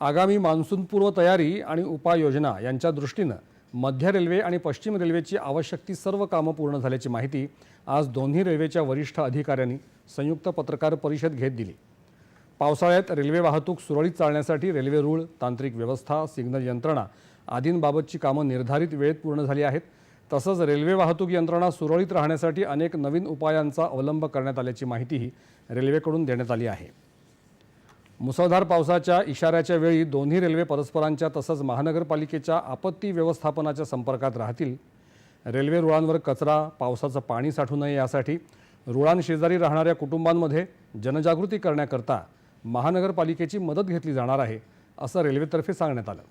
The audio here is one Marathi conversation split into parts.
आगामी मान्सूनपूर्व तयारी आणि उपाययोजना यांच्या दृष्टीनं मध्य रेल्वे आणि पश्चिम रेल्वेची आवश्यक ती सर्व कामं पूर्ण झाल्याची माहिती आज दोन्ही रेल्वेच्या वरिष्ठ अधिकाऱ्यांनी संयुक्त पत्रकार परिषद घेत दिली. पावसाळ्यात रेल्वे वाहतूक सुरळीत चालण्यासाठी रेल्वे रूळ तांत्रिक व्यवस्था सिग्नल यंत्रणा आदींबाबतची कामं निर्धारित वेळेत पूर्ण झाली आहेत. तसंच रेल्वे वाहतूक यंत्रणा सुरळीत राहण्यासाठी अनेक नवीन उपायांचा अवलंब करण्यात आल्याची माहितीही रेल्वेकडून देण्यात आली आहे. मुसळधार पावसाच्या इशाऱ्याच्या वेळी दोन्ही रेल्वे परस्परांच्या तसंच महानगरपालिकेच्या आपत्ती व्यवस्थापनाच्या संपर्कात राहतील. रेल्वे रुळांवर कचरा पावसाचं पाणी साठू नये यासाठी रुळांशेजारी राहणाऱ्या कुटुंबांमध्ये जनजागृती करण्याकरता महानगरपालिकेची मदत घेतली जाणार आहे असं रेल्वेतर्फे सांगण्यात आलं.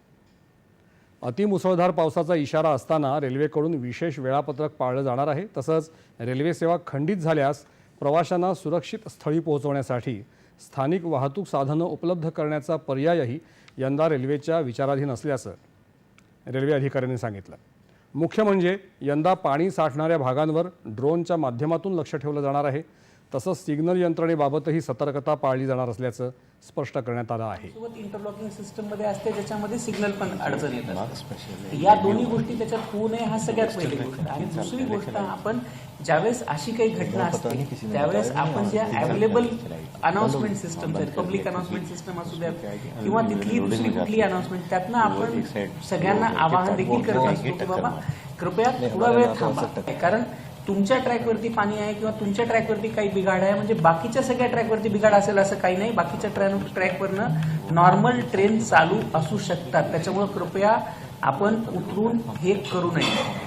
अतिमुसळधार पावसाचा इशारा असताना रेल्वेकडून विशेष वेळापत्रक पाळलं जाणार आहे तसंच रेल्वे सेवा खंडित झाल्यास प्रवाशांना सुरक्षित स्थळी पोहोचवण्यासाठी स्थानिक वाहतूक साधनं उपलब्ध करण्याचा पर्यायही यंदा रेल्वेच्या विचाराधीन असल्याचं रेल्वे अधिकाऱ्यांनी सांगितलं. मुख्य म्हणजे यंदा पाणी साठणाऱ्या भागांवर ड्रोनच्या माध्यमातून लक्ष ठेवलं जाणार आहे. तसंच सिग्नल यंत्रणेबाबतही सतर्कता पाळली जाणार असल्याचं स्पष्ट करण्यात आलं आहे. सोबत इंटरलॉकिंग सिस्टममध्ये असते त्याच्यामध्ये सिग्नल पण अडचण येत असते या दोन्ही गोष्टी त्याच्यात होऊ नये हा सगळ्यात पहिली गोष्ट. आणि दुसरी गोष्ट आपण ज्यावेळेस अशी काही घटना असते त्यावेळेस आपण ज्या अवेलेबल अनाउन्समेंट सिस्टम आहेत पब्लिक अनाउन्समेंट सिस्टम असू द्यात किंवा तिथली दुसरी कुठली अनाउन्समेंट त्यातनं आपण सगळ्यांना आवाहन देखील करत असतो की बाबा कृपया थोडा वेळ थांबा. कारण तुमच्या ट्रॅकवरती पाणी आहे किंवा तुमच्या ट्रॅकवरती काही बिघाड आहे? म्हणजे बाकीच्या सगळ्या ट्रॅकवरती बिघाड असेल असं काही नाही. बाकीच्या ट्रॅन ट्रॅकवरनं नॉर्मल ट्रेन चालू असू शकतात. त्याच्यामुळे कृपया आपण उतरून हे करू नये.